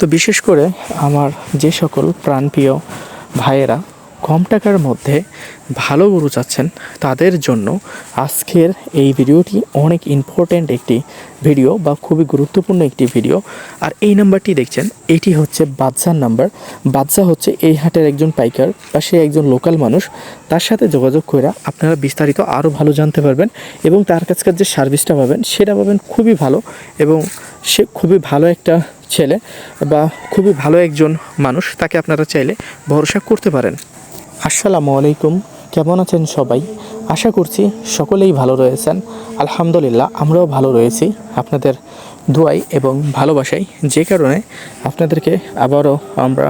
তো বিশেষ করে আমার যে সকল প্রাণপ্রিয় ভাইয়েরা কম টাকার মধ্যে ভালো গরু চাচ্ছেন তাদের জন্য আজকের এই ভিডিওটি অনেক ইম্পর্ট্যান্ট একটি ভিডিও বা খুবই গুরুত্বপূর্ণ একটি ভিডিও আর এই নাম্বারটি দেখছেন, এটি হচ্ছে বাদশার নাম্বার বাদশা হচ্ছে এই হাটের একজন পাইকার, বা সে একজন লোকাল মানুষ। তার সাথে যোগাযোগ করে আপনারা বিস্তারিত আরও ভালো জানতে পারবেন এবং তার কাছকার যে সার্ভিসটা পাবেন, সেটা পাবেন খুবই ভালো এবং সে খুবই ভালো একটা ছেলে বা খুবই ভালো একজন মানুষ। তাকে আপনারা চাইলে ভরসা করতে পারেন। আসসালামু আলাইকুম। কেমন আছেন সবাই? আশা করছি সকলেই ভালো রয়েছেন। আলহামদুলিল্লাহ, আমরাও ভালো রয়েছি। আপনাদের দোয়াই এবং ভালোবাসাই যে কারণে আপনাদেরকে আবারও আমরা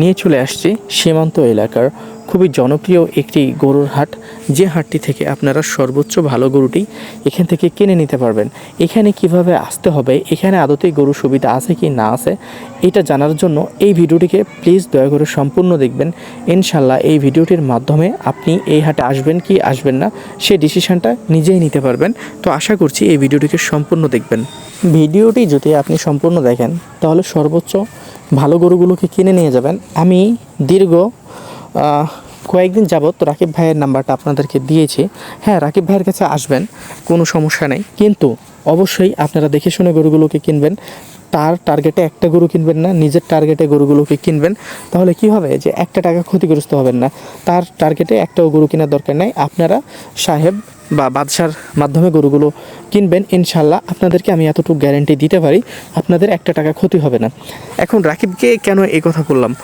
নিয়ে চলে আসছি সীমান্ত এলাকার খুবই জনপ্রিয় একটি গরুর হাট। যে হাটটি থেকে আপনারা সর্বোচ্চ ভালো গরুটি এখান থেকে কিনে নিতে পারবেন। এখানে কীভাবে আসতে হবে, এখানে আদতেই গরু সুবিধা আছে কি না আছে, এটা জানার জন্য এই ভিডিওটিকে প্লিজ দয়া করে সম্পূর্ণ দেখবেন। ইনশাল্লাহ এই ভিডিওটির মাধ্যমে আপনি এই হাটে আসবেন কি আসবেন না, সে ডিসিশনটা নিজেই নিতে পারবেন। তো আশা করছি এই ভিডিওটিকে সম্পূর্ণ দেখবেন। ভিডিওটি যদি আপনি সম্পূর্ণ দেখেন, তাহলে সর্বোচ্চ ভালো গরুগুলোকে কিনে নিয়ে যাবেন। আমি দীর্ঘ কয়েকদিন যাবত রাকিব ভাইয়ের নাম্বারটা আপনাদেরকে দিয়েছি। হ্যাঁ রাকিব ভাইয়ের কাছে আসবেন, কোনো সমস্যা নেই। কিন্তু অবশ্যই আপনারা দেখে শুনে গরুগুলোকে কিনবেন। তার টার্গেটে একটা গরু কিনবেন না, নিজের টার্গেটে গরুগুলোকে কিনবেন। তাহলে কি হবে যে একটা টাকা ক্ষতিগ্রস্ত হবেন না। তার টার্গেটে একটাও গরু কেনার দরকার নাই। আপনারা সাহেব বা বাদশার মাধ্যমে গরুগুলো কিনবেন। ইনশাল্লাহ আপনাদেরকে আমি এতটুকু গ্যারেন্টি দিতে পারি। আপনাদের একটা টাকা ক্ষতি হবে না। এখন রাকিবকে কেন এই কথা বললাম?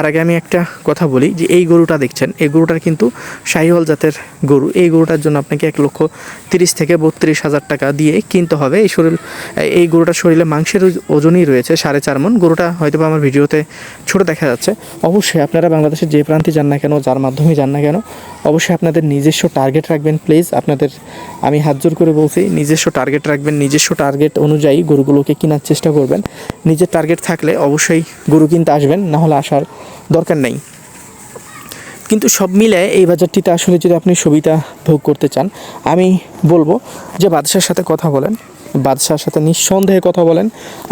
তার আগে আমি একটা কথা বলি যে এই গরুটা দেখছেন, এই গরুটার কিন্তু শাহিওয়াল জাতের গরু। এই গরুটার জন্য আপনাকে এক লক্ষ তিরিশ থেকে বত্রিশ হাজার টাকা দিয়ে কিনতে হবে। এই শরীর, এই গরুটার শরীরে মাংসের ওজনই রয়েছে সাড়ে চার মন গরুটা হয়তো বা আমার ভিডিওতে ছোট দেখা যাচ্ছে। অবশ্যই আপনারা বাংলাদেশের যে প্রান্তে যান না কেন, যার মাধ্যমে যান না কেন, অবশ্যই আপনাদের নিজস্ব টার্গেট রাখবেন। প্লিজ আপনাদের, আমি হাত জোর করে বলছি, নিজস্ব টার্গেট রাখবেন। নিজস্ব টার্গেট অনুযায়ী গরুগুলোকে কেনার চেষ্টা করবেন। নিজের টার্গেট থাকলে অবশ্যই গরু কিনতে আসবেন, না হলে আসার দরকার নেই। কিন্তু সব মিলে এই বাজারটিতে আসলে যদি আপনি সুবিধা ভোগ করতে চান, আমি বলব যে বাদশার সাথে কথা বলেন। বাদশার সাথে নিঃসন্দেহে কথা বলেন,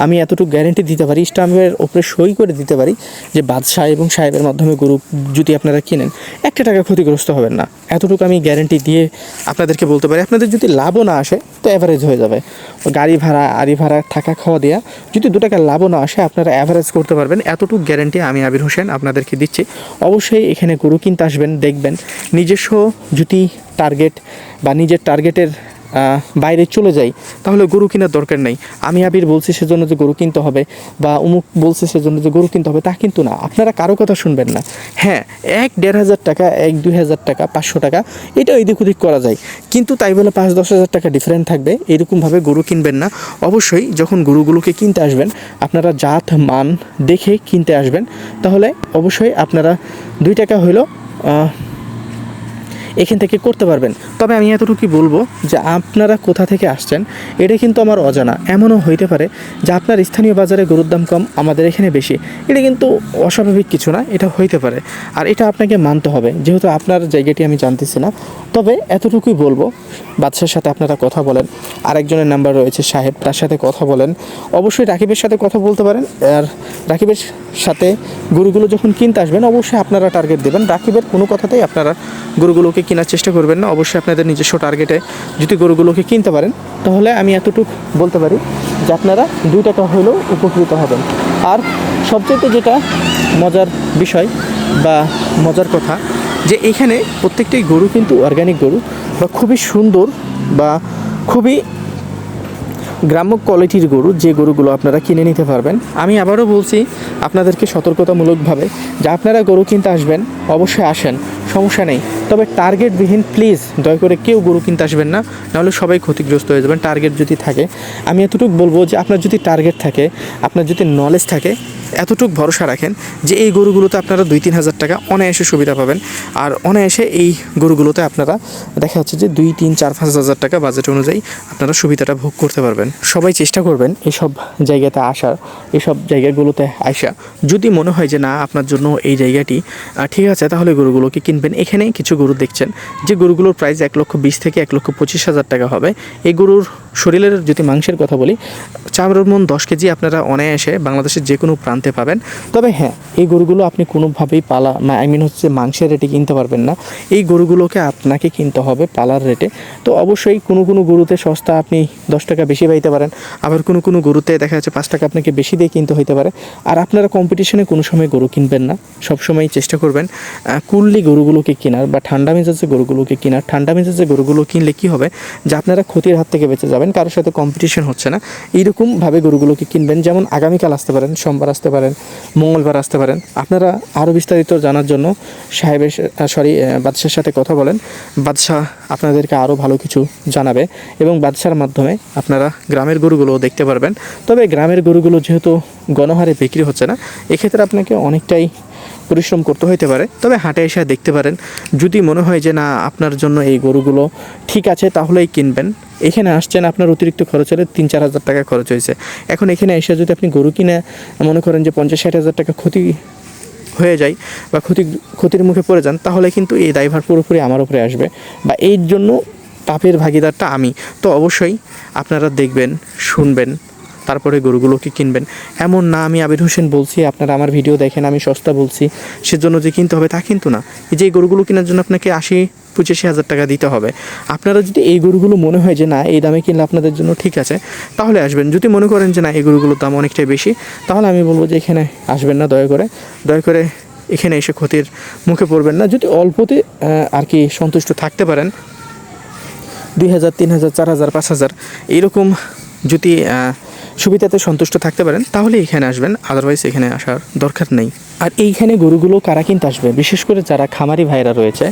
আমি এতটুকু গ্যারেন্টি দিতে পারি স্টাম্পের ওপরে সই করে দিতে পারি যে বাদশাহ এবং সাহেবের মাধ্যমে গরু যদি আপনারা কিনেন, একটা টাকা ক্ষতিগ্রস্ত হবেন না। এতটুকু আমি গ্যারেন্টি দিয়ে আপনাদেরকে বলতে পারি, আপনাদের যদি লাভও না আসে, তো অ্যাভারেজ হয়ে যাবে। গাড়ি ভাড়া, আড়ি ভাড়া, থাকা খাওয়া দেওয়া যদি দু টাকা লাভও না আসে, আপনারা অ্যাভারেজ করতে পারবেন। এতটুকু গ্যারেন্টি আমি আবির হোসেন আপনাদেরকে দিচ্ছি। অবশ্যই এখানে গরু কিনতে আসবেন, দেখবেন। নিজস্ব যদি টার্গেট বা নিজের টার্গেটের বাইরে চলে যাই তাহলে গরু কেনার দরকার নেই। আমি আবির বলছি সেজন্য যে গরু কিনতে হবে বা অমুক বলছে সেজন্য যে গরু কিনতে হবে তা কিন্তু না। আপনারা কারও কথা শুনবেন না। হ্যাঁ এক দেড় হাজার টাকা এক দুই হাজার টাকা পাঁচশো টাকা এটা এদিক ওদিক করা যায়। কিন্তু তাই বলে পাঁচ দশ হাজার টাকা ডিফারেন্ট থাকবে এরকমভাবে গরু কিনবেন না। অবশ্যই যখন গরুগুলোকে কিনতে আসবেন আপনারা জাত মান দেখে কিনতে আসবেন। তাহলে অবশ্যই আপনারা দুই টাকা হইলেও আহ, এখান থেকে করতে পারবেন। তবে আমি এতটুকু বলব যে আপনারা কোথা থেকে আসছেন, এটা কিন্তু আমার অজানা। এমনও হইতে পারে যে আপনার স্থানীয় বাজারে গরুর দাম কম, আমাদের এখানে বেশি। এটা কিন্তু অস্বাভাবিক কিছু না, এটা হইতে পারে। আর এটা আপনাকে মানতে হবে, যেহেতু আপনার জায়গাটি আমি জানতেছি না। তবে এতটুকুই বলব, বাদশার সাথে আপনারা কথা বলেন। আরেকজনের নাম্বার রয়েছে সাহেব, তার সাথে কথা বলেন। অবশ্যই রাকিবের সাথে কথা বলতে পারেন, আর রাকিবের সাথে গরুগুলো যখন কিনতে আসবেন, অবশ্যই আপনারা টার্গেট দেবেন। রাকিবের কোনো কথাতেই আপনারা গরুগুলোকে কেনার চেষ্টা করবেন না। অবশ্যই আপনাদের নিজস্ব টার্গেটে যদি গরুগুলোকে কিনতে পারেন, তাহলে আমি এতটুকু বলতে পারি যে আপনারা দুই টাকা হলেও উপকৃত হবেন। আর সবচেয়ে যেটা মজার বিষয় বা মজার কথা, যে এখানে প্রত্যেকটি গরু কিন্তু অর্গানিক গরু বা খুবই সুন্দর বা খুবই গ্রাম্য কোয়ালিটির গরু, যে গরুগুলো আপনারা কিনে নিতে পারবেন। আমি আবারও বলছি, আপনাদেরকে সতর্কতামূলকভাবে, যে আপনারা গরু কিনতে আসবেন, অবশ্যই আসেন। সমস্যা নেই। তবে টার্গেটবিহীন প্লিজ দয়া করে কেউ গরু কিনতে আসবেন না, নাহলে সবাই ক্ষতিগ্রস্ত হয়ে যাবেন টার্গেট যদি থাকে। আমি এতটুকু বলব যে আপনার যদি টার্গেট থাকে, আপনার যদি নলেজ থাকে, এতটুকু ভরসা রাখেন যে এই গরুগুলোতে আপনারা দুই তিন হাজার টাকা অনায়াসে সুবিধা পাবেন। আর অনায়াসে এই গরুগুলোতে আপনারা দেখা যাচ্ছে যে দুই তিন চার পাঁচ হাজার টাকা বাজেট অনুযায়ী আপনারা সুবিধাটা ভোগ করতে পারবেন। সবাই চেষ্টা করবেন এসব জায়গাতে আসার, এসব জায়গাগুলোতে আসা যদি মনে হয় যে না, আপনার জন্য এই জায়গাটি ঠিক আছে, তাহলে গরুগুলোকে কিনবেন এখানে কিছু গরু দেখছেন। যে গরুগুলোর প্রাইস এক লক্ষ বিশ থেকে এক লক্ষ পঁচিশ হাজার টাকা হবে। এই গরুর শরীরের যদি মাংসের কথা বলি চার মন দশ কেজি আপনারা অনায়াসে বাংলাদেশের যে কোনো প্রান্তে পাবেন। তবে হ্যাঁ এই গরুগুলো আপনি কোনোভাবেই পালা আই মিন হচ্ছে মাংসের রেটে কিনতে পারবেন না। এই গরুগুলোকে আপনাকে কিনতে হবে পালার রেটে তো অবশ্যই কোনো কোনো গরুতে সস্তা আপনি দশ টাকা বেশি পাইতে পারেন, আবার কোনো কোনো গরুতে দেখা যাচ্ছে পাঁচ টাকা আপনাকে বেশি দিয়ে কিনতে হইতে পারে। আর আপনারা কম্পিটিশনে কোনো সময় গরু কিনবেন না, সবসময় চেষ্টা করবেন কুললি গরুগুলোকে কেনার বা ঠান্ডা মেজাজে গরুগুলোকে কেনার। ঠান্ডা মেজাজে গরুগুলো কিনলে কি হবে? যে আপনারা ক্ষতির হাত থেকে বেঁচে যাবেন। কারোর সাথে কম্পিটিশন হচ্ছে না। এইরকমভাবে গরুগুলোকে কিনবেন, যেমন আগামীকাল আসতে পারেন, সোমবার আসতে পারেন, মঙ্গলবার আসতে পারেন। আপনারা আরও বিস্তারিত জানার জন্য সাহেবের সরি বাদশার সাথে কথা বলেন। বাদশাহ আপনাদেরকে আরও ভালো কিছু জানাবে এবং বাদশার মাধ্যমে আপনারা গ্রামের গরুগুলো দেখতে পারবেন। তবে গ্রামের গরুগুলো যেহেতু গণহারে বিক্রি হচ্ছে না, এক্ষেত্রে আপনাকে অনেকটাই পরিশ্রম করতে হইতে পারে, তবে হাটে এসে দেখতে পারেন। যদি মনে হয় যে না, আপনার জন্য এই গরুগুলো ঠিক আছে, তাহলেই কিনবেন। এখানে আসছেন, আপনার অতিরিক্ত খরচ হলে তিন চার হাজার টাকা খরচ হয়েছে। এখন এখানে এসে যদি আপনি গরু কিনে, মনে করেন যে পঞ্চাশ ষাট হাজার টাকা ক্ষতি হয়ে যায় বা ক্ষতি, ক্ষতির মুখে পড়ে যান, তাহলে কিন্তু এই দায়ভার পুরোপুরি আমার উপরে আসবে বা এর জন্য পাপের ভাগিদারটা আমি। তো অবশ্যই আপনারা দেখবেন, শুনবেন। তারপরে গরুগুলোকে কিনবেন। এমন না, আমি আবির হোসেন বলছি, আপনারা আমার ভিডিও দেখেন, আমি সস্তা বলছি। সেজন্য যে কিনতে হবে তা কিন্তু না। এই যে গরুগুলো কেনার জন্য আপনাকে আশি, পঁচাশি হাজার টাকা দিতে হবে। আপনারা যদি এই গরুগুলো মনে হয় যে না, এই দামে কিনলে আপনাদের জন্য ঠিক আছে, তাহলে আসবেন। যদি মনে করেন যে না, এই গরুগুলোর দাম অনেকটাই বেশি, তাহলে আমি বলব যে এখানে আসবেন না, দয়া করে। দয়া করে এখানে এসে ক্ষতির মুখে পড়বেন না। যদি অল্পতে আর কি সন্তুষ্ট থাকতে পারেন, দুই হাজার, তিন হাজার, চার হাজার, পাঁচ হাজার, এইরকম যদি সুবিধাতে সন্তুষ্ট থাকতে পারেন তাহলে এখানে আসবেন। আদারওয়াইজ এখানে আসার দরকার নেই। আর এইখানে গরুগুলো কারা কিনতে আসবে? বিশেষ করে যারা খামারি ভাইরা রয়েছে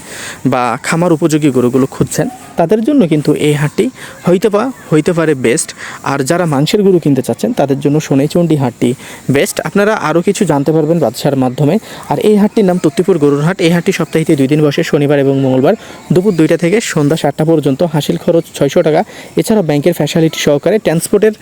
বা খামার উপযোগী গরুগুলো খুঁজছেন, তাদের জন্য কিন্তু এই হাটটি হইতে পা হইতে পারে বেস্ট আর যারা মাংসের গরু কিনতে চাচ্ছেন, তাদের জন্য সোনাইচন্ডী হাটটি বেস্ট আপনারা আরও কিছু জানতে পারবেন বাদশার মাধ্যমে। আর এই হাটটির নাম তত্তিপুর গরুর হাট। এই হাটটি সপ্তাহে দুই দিন বসে, শনিবার এবং মঙ্গলবার দুপুর দুইটা থেকে সন্ধ্যা সাতটা পর্যন্ত। হাসিল খরচ ছয়শো টাকা। এছাড়া ব্যাংকের ফ্যাসিলিটি সহকারে ট্রান্সপোর্টের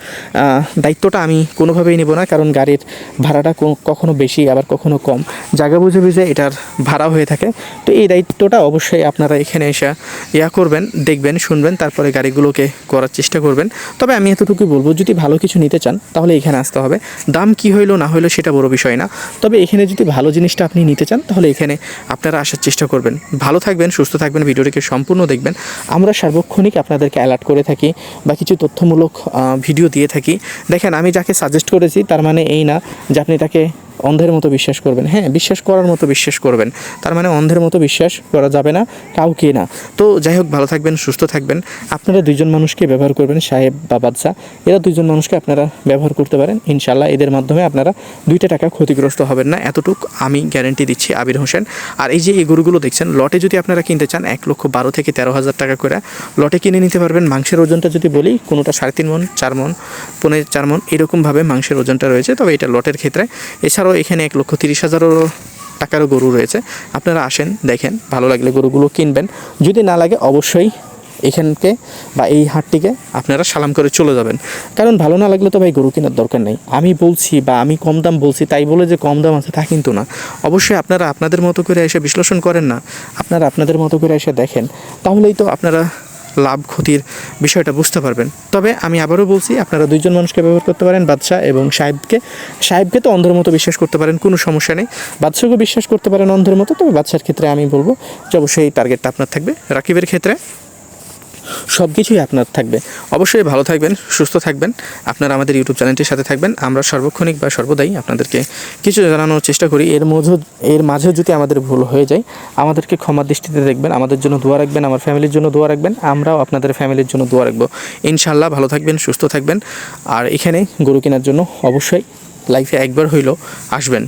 দায়িত্বটা আমি কোনোভাবেই নেব না, কারণ গাড়ির ভাড়াটা কখনো বেশি, আবার কখনো কম। জায়গা বুঝে বুঝে এটার ভাড়া হয়ে থাকে। তো এই দায়িত্বটা অবশ্যই আপনারা এখানে এসে ইয়া করবেন, দেখবেন, শুনবেন, তারপরে গাড়িগুলোকে করার চেষ্টা করবেন। তবে আমি এতটুকুই বলব, যদি ভালো কিছু নিতে চান, তাহলে এখানে আসতে হবে। দাম কি হইল, না হইল, সেটা বড় বিষয় না। তবে এখানে যদি ভালো জিনিসটা আপনি নিতে চান, তাহলে এখানে আপনারা আসার চেষ্টা করবেন। ভালো থাকবেন, সুস্থ থাকবেন, ভিডিওটিকে সম্পূর্ণ দেখবেন। আমরা সার্বক্ষণিক আপনাদেরকে অ্যালার্ট করে থাকি বা কিছু তথ্যমূলক ভিডিও দিয়ে থাকি। দেখেন, আমি যাকে সাজেস্ট করেছি, তার মানে এই না যে আপনি তাকে অন্ধের মতো বিশ্বাস করবেন। হ্যাঁ বিশ্বাস করার মতো বিশ্বাস করবেন। তার মানে অন্ধের মতো বিশ্বাস করা যাবে না, কাউকে না। তো যাই হোক, ভালো থাকবেন, সুস্থ থাকবেন। আপনারা দুইজন মানুষকে ব্যবহার করবেন, সাহেব বা বাদশা। এরা দুইজন মানুষকে আপনারা ব্যবহার করতে পারেন ইনশাল্লাহ এদের মাধ্যমে আপনারা দুইটা টাকা ক্ষতিগ্রস্ত হবেন না। এতটুক আমি গ্যারেন্টি দিচ্ছি আবির হোসেন। আর এই যে এই গরুগুলো দেখছেন, লটে যদি আপনারা কিনতে চান, এক লক্ষ বারো থেকে তেরো হাজার টাকা করে লটে কিনে নিতে পারবেন। মাংসের ওজনটা যদি বলি, কোনোটা সাড়ে তিন মন, চার মন, পৌনে চার মন, এরকমভাবে মাংসের ওজনটা রয়েছে। তবে এটা লটের ক্ষেত্রে। এছাড়াও এখানে এক লক্ষ তিরিশ হাজারও টাকারও গরু রয়েছে। আপনারা আসেন, দেখেন, ভালো লাগলে গরুগুলো কিনবেন। যদি না লাগে, অবশ্যই এখানকে বা এই হাটটিকে আপনারা সালাম করে চলে যাবেন। কারণ ভালো না লাগলে তো ভাই গরু কেনার দরকার নেই। আমি বলছি বা আমি কম দাম বলছি, তাই বলে যে কম দাম আছে তা কিন্তু না। অবশ্যই আপনারা আপনাদের মতো করে এসে বিশ্লেষণ করেন না। আপনারা আপনাদের মতো করে এসে দেখেন। তাহলেই তো আপনারা লাভ ক্ষতির বিষয়টা বুঝতে পারবেন। তবে আমি আবারও বলছি, আপনারা দুইজন মানুষকে ব্যবহার করতে পারেন, বাদশাহ এবং সাহেবকে। সাহেবকে তো অন্ধের মতো বিশ্বাস করতে পারেন, কোনো সমস্যা নেই। বাদশাহকে বিশ্বাস করতে পারেন অন্ধের মতো, তবে বাদশার ক্ষেত্রে আমি বলব যে অবশ্যই টার্গেটটা আপনার থাকবে। রাকিবের ক্ষেত্রে সব কিছুই আপনার থাকবে। অবশ্যই ভালো থাকবেন, সুস্থ থাকবেন। আপনারা আমাদের ইউটিউব চ্যানেলটির সাথে থাকবেন। আমরা সর্বক্ষণিক বা সর্বদাই আপনাদেরকে কিছু জানানোর চেষ্টা করি। এর মধ্যে, এর মাঝেও যদি আমাদের ভুল হয়ে যায়, আমাদেরকে ক্ষমা দৃষ্টিতে দেখবেন। আমাদের জন্য দোয়া রাখবেন, আমার ফ্যামিলির জন্য দোয়া রাখবেন। আমরাও আপনাদের ফ্যামিলির জন্য দোয়া রাখব। ইনশাল্লাহ ভালো থাকবেন, সুস্থ থাকবেন। আর এখানে গরু কেনার জন্য অবশ্যই লাইফে একবার হইলেও আসবেন।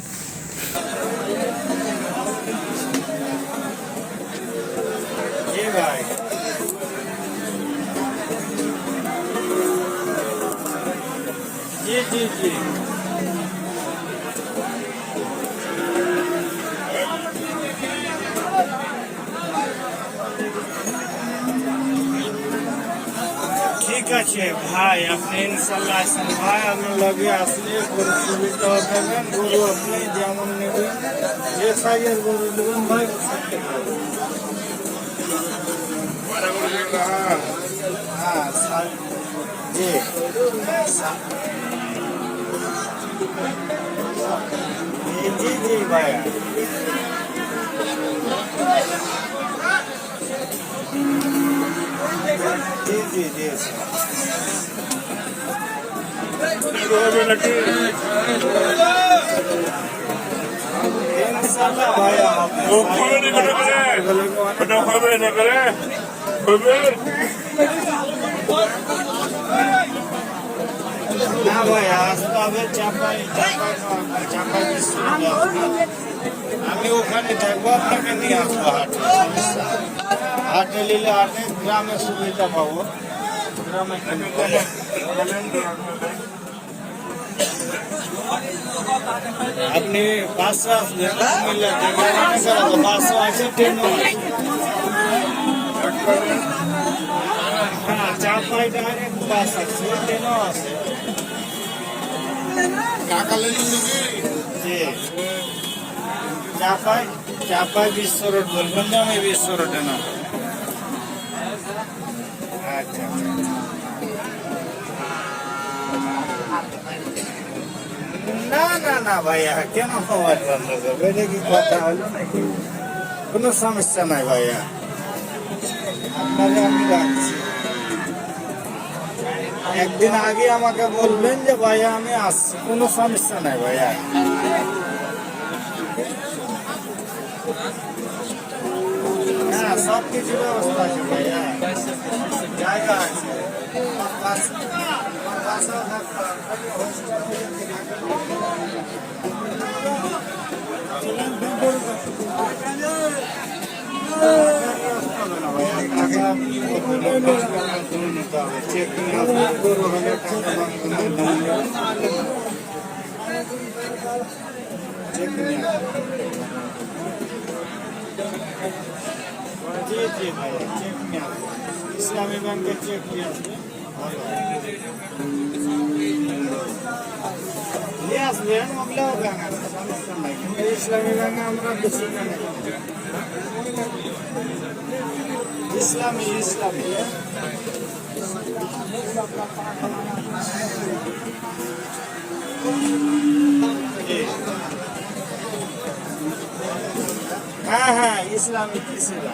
আছে ভাই আপনি ইনশাল্লাহ আসেন ভাই আমার লগে আসলে গরু সুবিধা পাবেন গরু আপনি যেমন নেবেন যে সাইজের গরু নেবেন ভাই হ্যাঁ সাইজ জি জি জি জি ভাইয়া জি জি জি ইনশাআল্লাহ ভাইয়া না ভাইয়া আসতে হবে চাপাই চাপাই চাপাই বিশ্ববিদ্যালয় আমি ওখানে দেখব আপনাকে নিয়ে আসব হাটে হাটে নিলে হাটে গ্রামে সুবিধা পাবো গ্রামে আপনি বাসে আসবেন রানীগঞ্জ আছে ট্রেনও আছে হ্যাঁ চাপাই ডাইরেক্ট বাস আছে ট্রেনও আছে চাপাই চাপাই বিশ্ব রোড বলবেন আমি বিশ্ব রোডে না আচ্ছা। না না না ভাইয়া, কেন মোবাইল বন্ধ করবে? কি কথা হলো নাকি? কোনো সমস্যা নাই ভাইয়া। আপনাকে আমি রাখছি। একদিন আগে আমাকে বলবেন যে, ভাইয়া, আমি আসছি। কোনো সমস্যা নাই ভাইয়া। সব কিছু ব্যবস্থা আছে ভাইয়া জায়গা আছে বাস- ভাইয়া চেক নিয়ে ইসলামী ব্যাংকের চেক নিয়ে আসবেন ভালো নিয়ে আসবেন ওগুলোও ব্যাংক আছে সমস্যা ইসলামী ব্যাংকে আমরা বেশি ইসলামী ইসলামী হ্যাঁ হ্যাঁ ইসলামিক কৃষিরা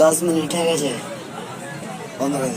দশ মিনিট হয়ে গেছে। পনেরো